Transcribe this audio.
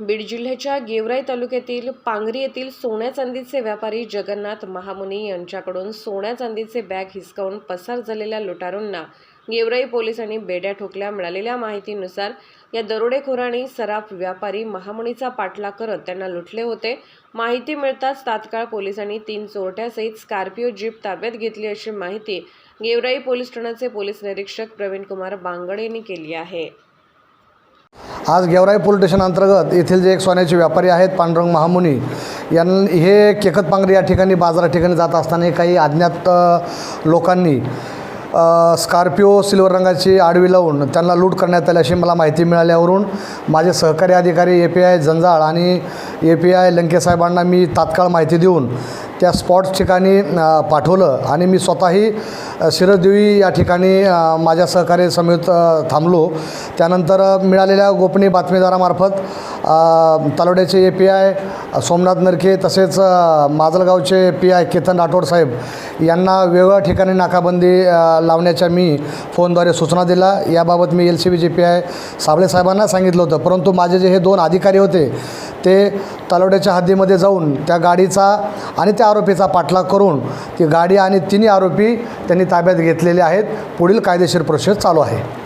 बीड जिल्ह्याच्या गेवराई तालुक्यातील पांगरी येथील सोन्या चांदीचे व्यापारी जगन्नाथ महामुनी यांच्याकडून सोन्या चांदीचे बॅग हिसकावून पसार झालेल्या लुटारूंना गेवराई पोलिसांनी बेड्या ठोकल्या. मिळालेल्या माहितीनुसार या दरोडेखोरांनी सराफ व्यापारी महामुनीचा पाठला करत त्यांना लुटले होते. माहिती मिळताच तात्काळ पोलिसांनी तीन चोरट्यासहित स्कॉर्पिओ जीप ताब्यात घेतली अशी माहिती गेवराई पोलीस ठाण्याचे पोलीस निरीक्षक प्रवीण कुमार बांगड यांनी केली आहे. आज गेवराई पोलीस स्टेशन अंतर्गत येथील जे एक सोन्याचे व्यापारी आहेत पांडुरंग महामुनी यां हे केकत पांगरी या ठिकाणी बाजारा ठिकाणी जात असताना काही अज्ञात लोकांनी स्कॉर्पिओ सिल्वर रंगाची आडवी लावून त्यांना लूट करण्यात आली अशी मला माहिती मिळाल्यावरून माझे सहकारी अधिकारी ए पी आय जंजाळ आणि ए पी आय लंकेसाहेबांना मी तात्काळ माहिती देऊन त्या स्पॉट ठिकाणी पाठवलं आणि मी स्वतःही शिरदेवी या ठिकाणी माझ्या सहकार्य समेत थांबलो. त्यानंतर मिळालेल्या गोपनीय बातमीदारामार्फत तालोड्याचे A P I Somnath Narke तसेच माजलगावचे पी आय केतन राठोड साहेब यांना वेगळ्या ठिकाणी नाकाबंदी लावण्याच्या मी फोनद्वारे सूचना दिला याबाबत मी L C B J P I Sable साहेबांना सांगितलं होतं. परंतु माझे जे हे दोन अधिकारी होते ते तालोड्याच्या हद्दीमध्ये जाऊन त्या गाडीचा आणि त्या त्या आरोपीचा पाठलाग करून ती गाडी आणि तिन्ही आरोपी त्यांनी ताब्यात घेतलेले आहेत. पुढील कायदेशीर प्रोसेस चालू आहे.